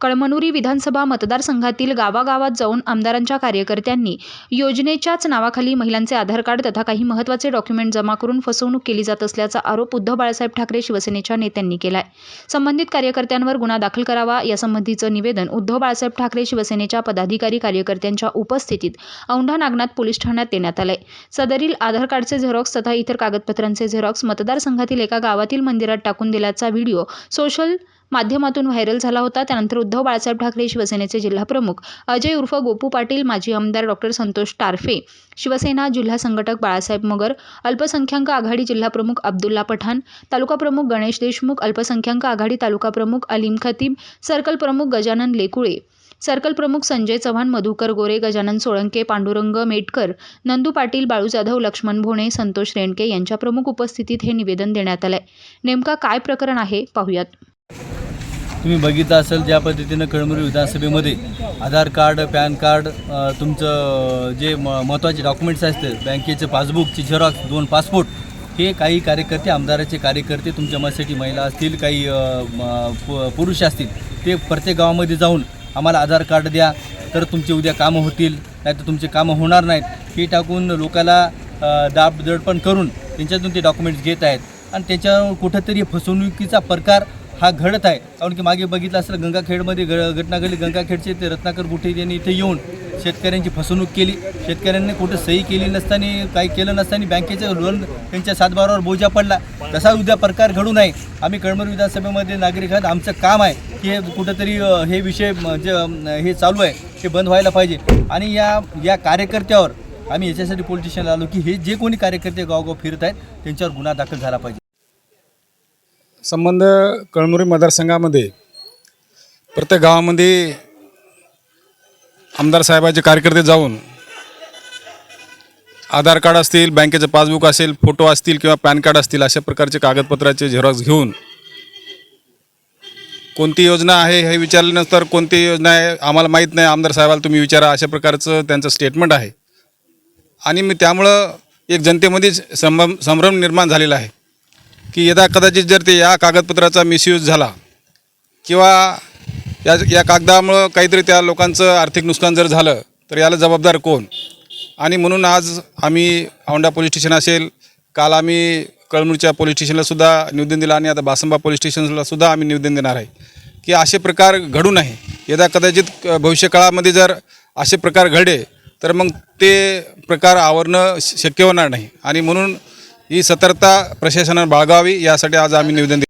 कळमनुरी विधानसभा मतदारसंघातील गावागावात जाऊन आमदारांच्या कार्यकर्त्यांनी योजनेच्याच नावाखाली महिलांचे आधार कार्ड तथा काही महत्त्वाचे डॉक्युमेंट जमा करून फसवणूक केली जात असल्याचा आरोप उद्धव बाळासाहेब ठाकरे शिवसेनेच्या नेत्यांनी केला आहे संबंधित कार्यकर्त्यांवर गुन्हा दाखल करावा यासंबंधीचं निवेदन उद्धव बाळासाहेब ठाकरे शिवसेनेच्या पदाधिकारी कार्यकर्त्यांच्या उपस्थितीत औंढा नागनाथ पोलीस ठाण्यात देण्यात आलंय. सदरील आधार कार्डचे झेरॉक्स तथा इतर कागदपत्रांचे झेरॉक्स मतदारसंघातील एका गावातील मंदिरात टाकून दिल्याचा व्हिडिओ सोशल माध्यमातून व्हायरल झाला होता. त्यानंतर उद्धव बाळासाहेब ठाकरे शिवसेनेचे जिल्हाप्रमुख अजय उर्फ गोपू पाटील माजी आमदार डॉक्टर संतोष टारफे शिवसेना जिल्हा संघटक बाळासाहेब मगर अल्पसंख्याक आघाडी जिल्हाप्रमुख अब्दुल्ला पठाण तालुका प्रमुख गणेश देशमुख अल्पसंख्याक आघाडी तालुका प्रमुख अलीम खतीब सर्कल प्रमुख गजानन लेकुळे सर्कल प्रमुख संजय चव्हाण मधुकर गोरे गजानन सोळंके पांडुरंग मेटकर नंदू पाटील बाळू जाधव लक्ष्मण भोणे संतोष रेणके यांच्या प्रमुख उपस्थितीत हे निवेदन देण्यात आलंय. नेमका काय प्रकरण आहे? पाहूयात. तुम्ही बघितलं असेल ज्या पद्धतीनं कळमुरी विधानसभेमध्ये आधार कार्ड पॅन कार्ड तुमचं जे म महत्त्वाचे डॉक्युमेंट्स असते बँकेचं पासबुकची झेरॉक्स दोन पासपोर्ट हे काही कार्यकर्ते आमदाराचे कार्यकर्ते तुमच्या मसाठी महिला असतील काही म, पु- पुरुष असतील ते प्रत्येक गावामध्ये जाऊन आम्हाला आधार कार्ड द्या तर तुमचे उद्या कामं होतील नाही तर तुमचे कामं होणार नाहीत हे टाकून लोकाला अ, दाब दडपण करून त्यांच्यातून ते डॉक्युमेंट्स घेत आहेत. आणि त्याच्यावर कुठंतरी फसवणुकीचा प्रकार हा घडत आहे. कारण की मागे बघितलं असलं गंगाखेडमध्ये ग घटना घडली. गंगाखेडचे ते रत्नाकर बुठे यांनी इथे येऊन शेतकऱ्यांची फसवणूक केली. शेतकऱ्यांनी कुठं सही केली नसताना काही केलं नसताना बँकेचं लोन त्यांच्या सातबारावर बोजा पडला. तसा उद्या प्रकार घडू नये. आम्ही कळमर विधानसभेमध्ये नागरिक आहात. आमचं काम आहे की हे कुठंतरी हे विषय म, जे हे चालू आहे हे बंद व्हायला पाहिजे. आणि या या कार्यकर्त्यावर आम्ही याच्यासाठी पोलीस स्टेशनला आलो की हे जे कोणी कार्यकर्ते गावगाव फिरत आहेत त्यांच्यावर गुन्हा दाखल झाला पाहिजे. संबंध कळमुरी मतदारसंघामध्ये प्रत्येक गावामध्ये आमदार साहेबाचे कार्यकर्ते जाऊन आधार कार्ड असतील बँकेचं पासबुक असेल फोटो असतील किंवा पॅन कार्ड असतील अशा प्रकारचे कागदपत्राचे झेरॉक्स घेऊन कोणती योजना आहे हे विचारल्यानंतर कोणती योजना आहे आम्हाला माहीत नाही. आमदार साहेबाला तुम्ही विचारा. अशा प्रकारचं त्यांचं स्टेटमेंट आहे. आणि मी त्यामुळं एक जनतेमध्ये संभ्रम संभ्रम निर्माण झालेला आहे. की यदा कदाचित जर ते या कागदपत्राचा मिसयूज झाला किंवा या या कागदामुळं काहीतरी त्या लोकांचं आर्थिक नुकसान जर झालं तर याला जबाबदार कोण? आणि म्हणून आज आम्ही औंढा पोलीस स्टेशन असेल काल आम्ही कळमूरच्या पोलीस स्टेशनलासुद्धा निवेदन दिलं आणि आता बासंबा पोलीस स्टेशनला सुद्धा आम्ही निवेदन देणार आहे की असे प्रकार घडू नये. यदा कदाचित भविष्यकाळामध्ये जर असे प्रकार घडले तर मग ते प्रकार आवरणं श- शक्य होणार नाही. आणि म्हणून ही सतर्कता प्रशासनानं बाळगावी यासाठी आज आम्ही निवेदन